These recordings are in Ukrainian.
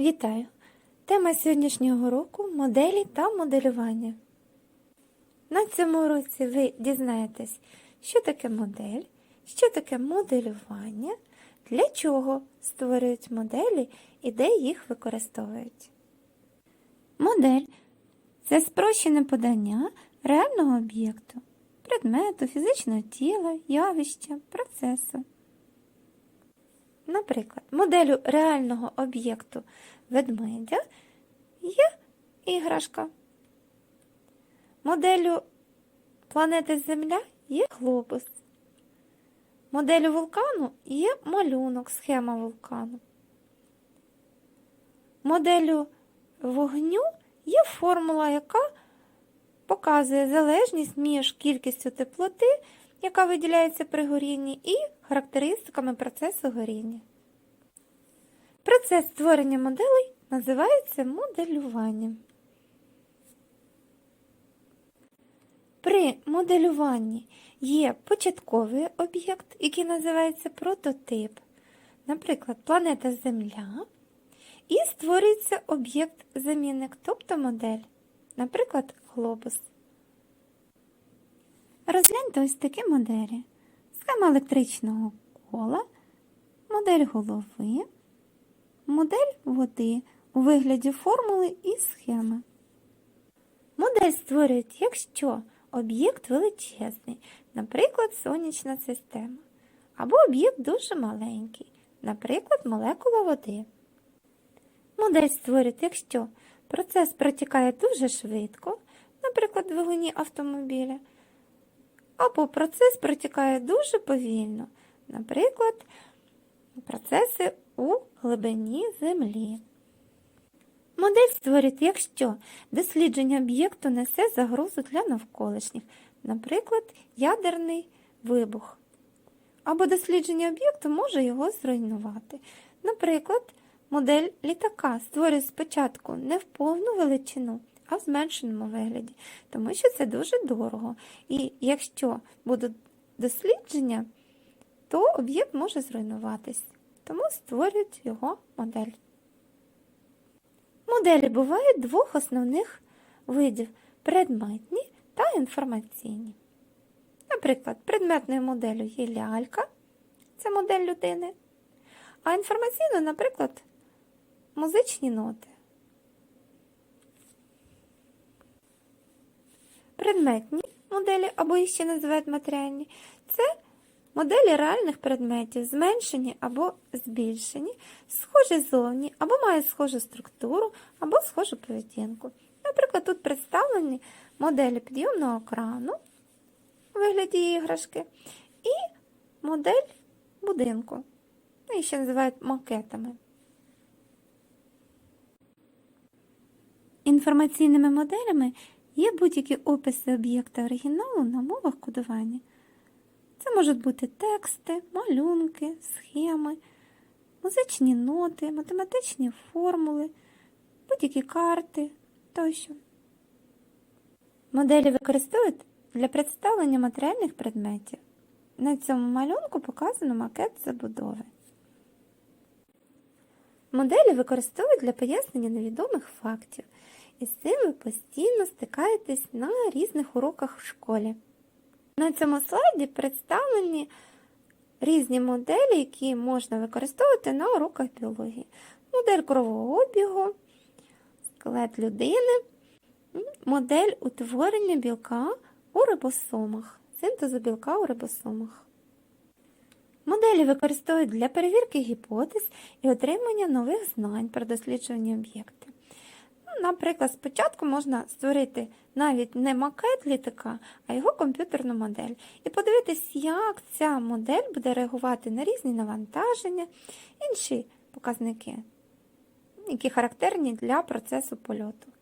Вітаю! Тема сьогоднішнього уроку моделі та моделювання. На цьому уроці ви дізнаєтесь, що таке модель, що таке моделювання, для чого створюють моделі і де їх використовують. Модель це спрощене подання реального об'єкту, предмету, фізичного тіла, явища, процесу. Наприклад, моделлю реального об'єкту ведмедя є іграшка. Моделлю планети Земля є глобус. Моделлю вулкану є малюнок, схема вулкану. Моделлю вогню є формула, яка показує залежність між кількістю теплоти, яка виділяється при горінні, і характеристиками процесу горіння. Процес створення моделей називається моделюванням. При моделюванні є початковий об'єкт, який називається прототип, наприклад, планета Земля, і створюється об'єкт-замінник, тобто модель, наприклад, глобус. Розгляньте ось такі моделі: схема електричного кола, модель голови, модель води у вигляді формули і схеми. Модель створюють, якщо об'єкт величезний, наприклад, сонячна система, або об'єкт дуже маленький, наприклад, молекула води. Модель створюють, якщо процес протікає дуже швидко, наприклад, в двигуні автомобіля, або процес протікає дуже повільно, наприклад, процеси у глибині землі. Модель створюють, якщо дослідження об'єкту несе загрозу для навколишніх, наприклад, ядерний вибух. Або дослідження об'єкту може його зруйнувати. Наприклад, модель літака створює спочатку не в повну величину, а в зменшеному вигляді, тому що це дуже дорого. І якщо будуть дослідження, то об'єкт може зруйнуватись, тому створюють його модель. Моделі бувають двох основних видів предметні та інформаційні. Наприклад, предметною моделлю є лялька, це модель людини, а інформаційною, наприклад, музичні ноти. Предметні моделі, або їх ще називають матеріальні, це моделі реальних предметів, зменшені або збільшені, схожі зовні, або мають схожу структуру, або схожу поведінку. Наприклад, тут представлені моделі підйомного крану у вигляді іграшки і модель будинку. Ну, їх ще називають макетами. Інформаційними моделями є будь-які описи об'єкта оригіналу на мовах кодування. Це можуть бути тексти, малюнки, схеми, музичні ноти, математичні формули, будь-які карти тощо. Моделі використовують для представлення матеріальних предметів. На цьому малюнку показано макет забудови. Моделі використовують для пояснення невідомих фактів, і з цим ви постійно стикаєтесь на різних уроках в школі. На цьому слайді представлені різні моделі, які можна використовувати на уроках біології. Модель кровообігу, скелет людини, модель утворення білка у рибосомах, синтезу білка у рибосомах. Моделі використовують для перевірки гіпотез і отримання нових знань про досліджування об'єкти. Наприклад, спочатку можна створити навіть не макет літака, а його комп'ютерну модель. І подивитись, як ця модель буде реагувати на різні навантаження, інші показники, які характерні для процесу польоту.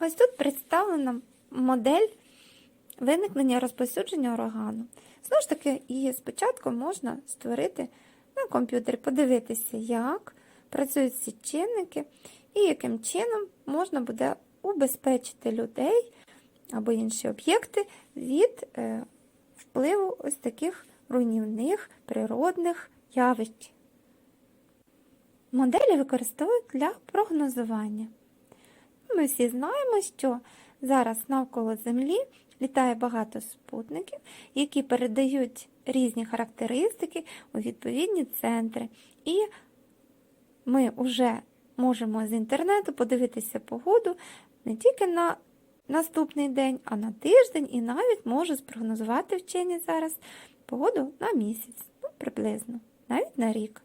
Ось тут представлена модель виникнення розповсюдження урагану. Знову ж таки, її спочатку можна створити на комп'ютері, подивитися, як працюють ці чинники, і яким чином можна буде убезпечити людей або інші об'єкти від е, впливу ось таких руйнівних природних явищ. Моделі використовують для прогнозування. Ми всі знаємо, що зараз навколо Землі літає багато спутників, які передають різні характеристики у відповідні центри. І ми вже можемо з інтернету подивитися погоду не тільки на наступний день, а на тиждень, і навіть можу спрогнозувати вчені зараз погоду на місяць, ну, приблизно, навіть на рік.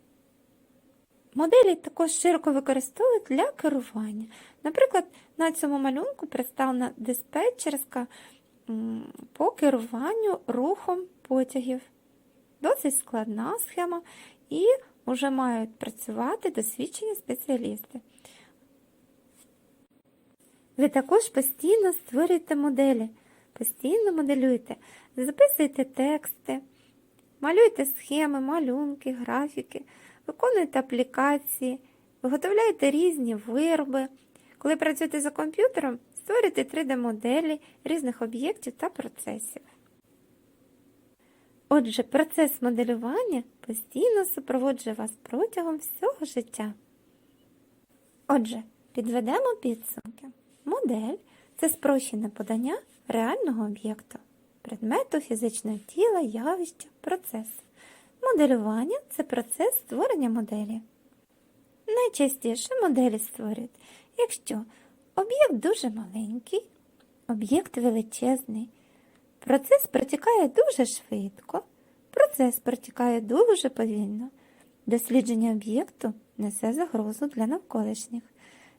Моделі також широко використовують для керування. Наприклад, на цьому малюнку представлена диспетчерська по керуванню рухом потягів. Досить складна схема і вже мають працювати досвідчені спеціалісти. Ви також постійно створюєте моделі, постійно моделюєте, записуєте тексти, малюєте схеми, малюнки, графіки, виконуєте аплікації, виготовляєте різні вироби. Коли працюєте за комп'ютером, створюєте 3D-моделі різних об'єктів та процесів. Отже, процес моделювання постійно супроводжує вас протягом всього життя. Отже, підведемо підсумки. Модель це спрощене подання реального об'єкту, предмету фізичного тіла, явища, процесу. Моделювання це процес створення моделі. Найчастіше моделі створюють, якщо об'єкт дуже маленький, об'єкт величезний, процес протікає дуже швидко, процес протікає дуже повільно. Дослідження об'єкту несе загрозу для навколишніх.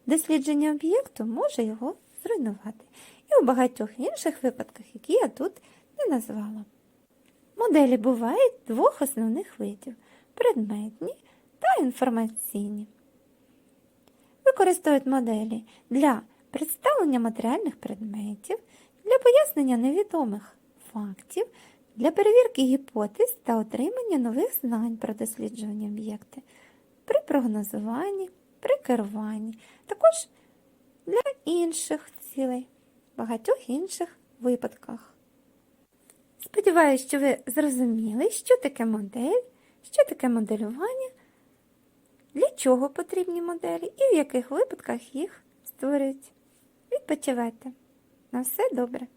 Дослідження об'єкту може його зруйнувати. І у багатьох інших випадках, які я тут не назвала. Моделі бувають двох основних видів предметні та інформаційні. Використовують моделі для представлення матеріальних предметів, для пояснення невідомих фактів, для перевірки гіпотез та отримання нових знань про досліджування об'єкти, при прогнозуванні, при керуванні, також для інших цілей, багатьох інших випадках. Сподіваюсь, що ви зрозуміли, що таке модель, що таке моделювання, для чого потрібні моделі і в яких випадках їх створюють. Відпочивайте. На все добре!